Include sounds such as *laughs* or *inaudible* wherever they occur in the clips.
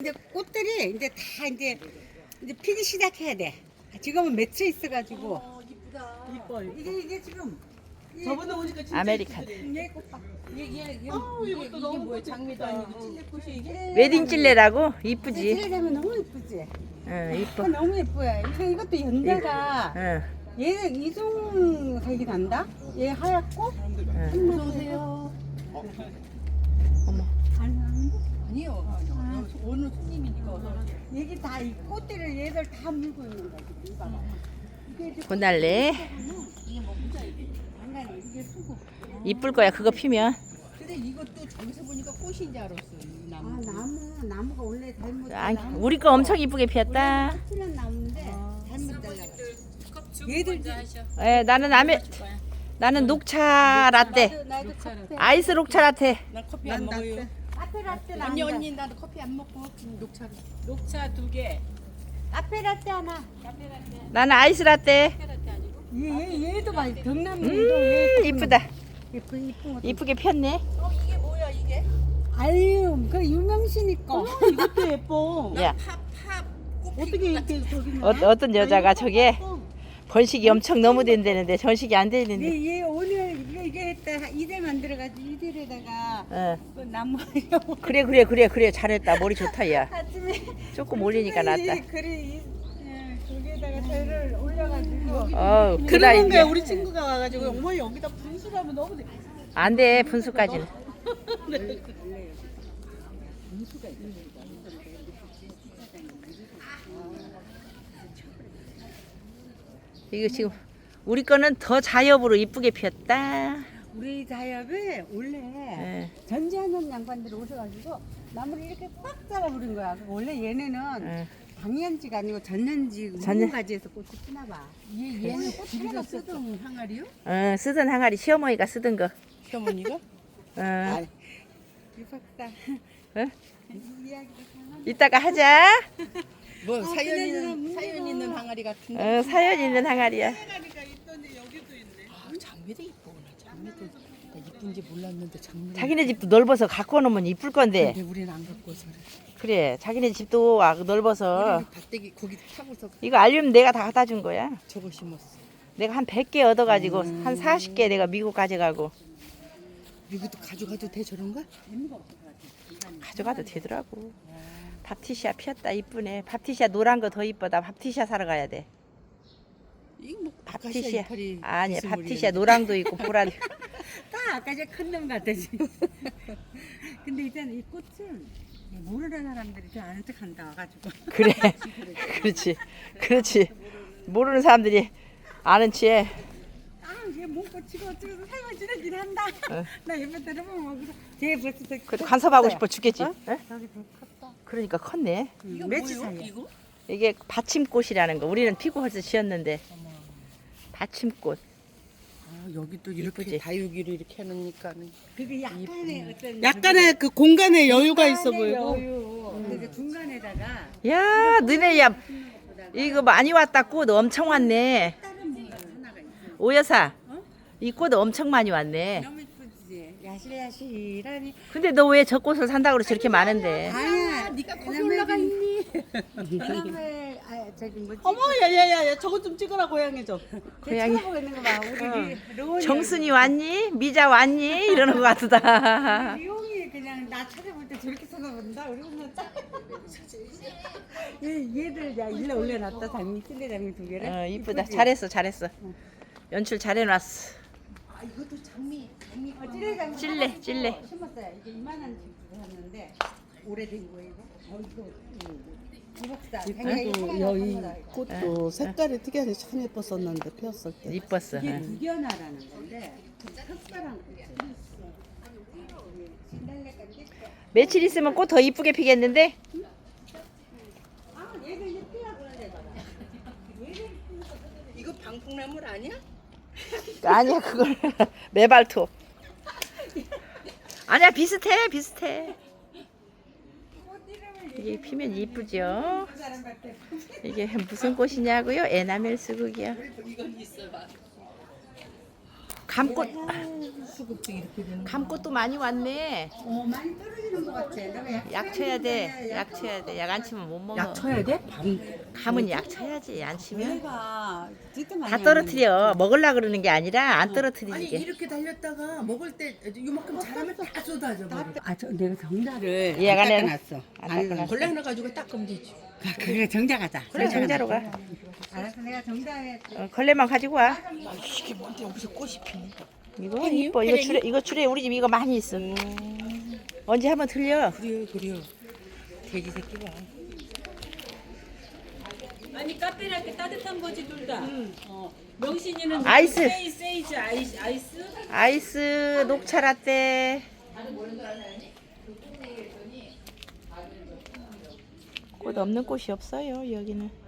이제 꽃들이 이제 다 이제 이제 피기 시작해야 돼. 지금은 맺혀 있어가지고 이뻐요. 이게 이게 지금 저번에 오니까 진짜. 이쁘더래. 얘 꽃봐. 얘, 얘, 얘, 아, 이게, 이것도 이게 너무 뭐야? 장미도 아니고 찔레꽃이 이게. 웨딩 찔레라고 이쁘지. 찔레면 너무 이쁘지. 응 아, 이뻐. 너무 예뻐요. 이거 이것도 연대가 응. 얘 이중 색이 난다. 얘 하얗고 응. 어서 오세요. 어머. 아니 아니. 아니요. 오늘 손님이니까 어서. 얘게 다이 꽃들을 얘들 다 물고 있는 거지. 이봐봐. 이게 지금 고날래 이게 뭐 모자 이게. 장난이 이게 수고. 이쁠 거야 그거 피면. 근데 이것도 저기서 보니까 꽃인 줄 알았어. 이 아 나무. 나무 나무가 원래 잘못 나무 우리 거 엄청 이쁘게 피었다. 피는 나무인데 잘못 잘라가. 얘들 에 나는 아메 나는 녹차 라떼. 나도 나도 커피. 아이스 녹차 라떼. 나 커피 난안 먹어요. 라떼. 카페 라떼 언니 나. 언니 나도 커피 안 먹고 녹차. 녹차 두 개. 카페 라떼 하나. 나는 아이스 라떼. 얘, 얘 얘도 봐. 경남도 음 이쁘다. 예쁜 이쁜 거. 이쁘게 폈네. 어 이게 뭐야 이게? 아유 그 유명신이 거. *laughs* 이것도 예뻐. 야 팝팝 어떻게 이렇게 저기 어, 어떤 여자가 저게 번식이 엄청 너무 된다는데 전식이 안 되는데. 얘, 얘 오늘 이게 했다 이대 만들어가지고 이대에다가 어. 그 나무 그래 그래 그래 그래 잘했다 머리 좋다 야. 아침에 조금 올리니까 낫다. 이 글이 예, 거기에다가 저를 올려가지고 어우 그런 거야 이제 우리 친구가 와가지고 어머 여기다 분수라면 너무 돼. 안돼 분수까지는. *laughs* 이거 지금 우리 거는 더 자엽으로 이쁘게 피었다. 우리 자협에 원래 예. 전지하는 양반들이 오셔가지고 나무를 이렇게 꽉 잘라버린 거야. 원래 얘네는 예. 방연지가 아니고 전년지 전년- 무가지에서 꽃이 피나 봐. 얘 얘는 집에서 쓰던 항아리요? 어, 쓰던 항아리 시어머니가 쓰던 거. 시어머니가? 어. 이 박사 어? 이따가 하자. *laughs* 뭐 아, 사연 그나저나 있는 사연 있는 항아리 같은데. 어, 사연 있는 항아리야. 아, 장미도 이쁘구나. 장미도 나 이쁜지 몰랐는데 장미. 자기네 집도 넓어서 갖고 놓으면 이쁠 건데. 근데 우리는 안 갖고 서래 그래, 자기네 집도 아, 넓어서. 우리는 밭대기 거기 타고서 이거 알려면 내가 다 갖다 준 거야. 저거 심었어. 내가 한 100개 얻어가지고 한 40개 내가 미국 가져가고 여기도 가져가도 돼 저런 거? 가져가도 되더라고. 밥티시아 피었다 이쁘네. 밥티시아 노란 거 더 이쁘다. 밥티시아 사러 가야 돼. 뭐 아니야, 무슨 밥티시아 물이야. 노랑도 있고 보라도. 딱 *laughs* 아까 저 큰 놈 같았지. *laughs* 근데 있잖아 이 꽃은 모르는 사람들이 저 아는 척 한다 와가지고. *laughs* 그래, 그렇지, 그렇지. 모르는 사람들이 아는 치에 아얘 몸꽃이고 어쩌고 살고 지내긴 한다. 어. 나 옆에 들어보면 거기서 쟤 벌써 저 그래도 간섭하고 싶어 죽겠지. 어? 저기 더 컸다. 그러니까 컸네. 이거 며칠 뭐예요? 사이에. 이거? 이게 받침꽃이라는 거. 우리는 피고 벌써 지었는데 받침꽃. 아 여기 또 이렇게 이쁘지? 다육이로 이렇게 해놓으니까는 그게 약간의 어떤 약간의 그 공간에 여유가 있어 보이고 여유. 근데 중간에다가 야, 너네 야 이거 많이 왔다. 꽃 엄청 왔네. 다른 뭔가 하나가 있어. 오 여사, 이 꽃 엄청 많이 왔네. 너무. 야실야실하니. 근데 너 왜저 꽃을 산다고 그래 저렇게 많은데? 아니야. 네가 거기 올라가 여기 있니? 아 저기 뭐지? 어머 야야야야 저거 좀 찍어라 고양이 좀 고양이. 쳐다보고 있는 거 봐. 우리 로운이 정순이 왔니? 미자 왔니? 이러는 것 같다. 리용이 그냥 나 찾아볼 때 저렇게 쳐다본다. 우리 엄마 딱. 얘 얘들 야 일러 올려놨다 장미 찔레 장미 두 개를. 어, 이쁘다. 이쁘지? 잘했어, 잘했어. 연출 잘해놨어. 아 이것도 장미 어, 찔레 장미. 찔레, 찔레. 심었어요. 이게 이만한 집 샀는데 오래된 거예요. 이거. 어. 그리고 여기 꽃도 색깔이 특이하게 참 예뻤었는데 피었을 때 이뻤어. 이게 어. 두견화라는 건데 특별한 꽃이에요. 진달래까지 며칠 있으면 꽃 더 이쁘게 피겠는데? 아, 얘가 이제 피라고 그래. 이거 방풍나물 아니야? 아니야, 그걸 *laughs* 매발톱. 아니야, 비슷해, 비슷해. 이게 피면 이쁘죠? 이게 무슨 꽃이냐고요? 에나멜 수국이요. 감꽃 되는 감꽃도 많이 왔네. 어 많이 떨어지는 것 같아. 내가 약, 약 쳐야 돼. 약 쳐야 돼. 약 안 치면 못 먹어. 약 쳐야 돼? 밤 감은 약 쳐야지. 안 치면 내가 다 떨어뜨려. 먹으려 그러는 게 아니라 안 아니 떨어뜨리게. 이렇게 달렸다가 먹을 때 요만큼 자라면 다 쏟아져 버려. 아, 저 내가 정자를 안 닦아놨어. 안 안 닦아놨어. 걸레 하나 가지고 닦으면 되지. 아, 그래 정자 가자. 그래 정자로 가. 알았어, 내가 정자에 어, 걸레만 가지고 와. 이게 뭔데 여기서 꽃이 피네. 이거 이뻐. 이거 줄에 이거 줄에 우리 집 이거 많이 있어. 언제 한번 들려. 그래요 그래요. 돼지 새끼 봐. 아니 카페라 그 따뜻한 거지 둘 다. 어. 명신이는 아이스. 세이 세이즈 아이스 아이스. 아이스 녹차 라떼. 꽃 없는 꽃이 없어요 여기는.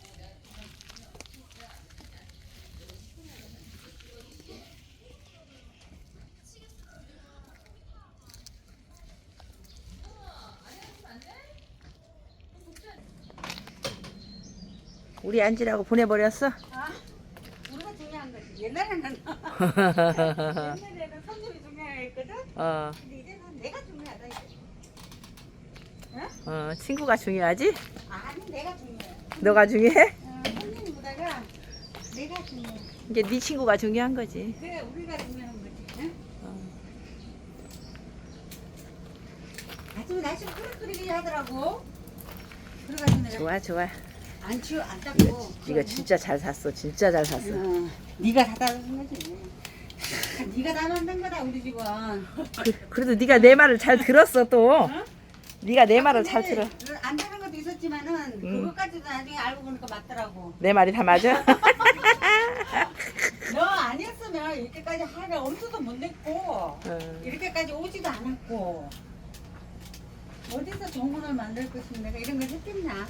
우리 앉으라고 보내버렸어? 우리가 중요한 거지. 옛날에는 *laughs* 옛날에는 손님이 중요했거든. 어, 근데 이제는 내가 중요하다 이제. 어, 친구가 중요하지? 아니 내가 중요해. 너가 중요해? 어, 손님보다가 내가 중요해. 이제 네 친구가 중요한 거지. 그래 우리가 중요한 거지. 응? 아침에 날씨가 흐릿흐릿이 하더라고. 그래가지고 내가 좋아, 좋아. 안 치워 안 닦고. 이거 진짜 잘 샀어. 진짜 잘 샀어. 어, 네가 사다 준 거지. *laughs* 네가 다 만든 거다 우리 집은. 그, 그래도 네가 내 말을 잘 들었어 또. 네가 내 말을 잘 들어. 근데 안 되는 것도 있었지만은 그것까지도 나중에 알고 보니까 맞더라고. 내 말이 다 맞아? *laughs* 너 아니었으면 이렇게까지 하루 엄두도 못 냈고 어. 이렇게까지 오지도 않았고 어디서 정문을 만들 것이면 내가 이런 걸 했겠나?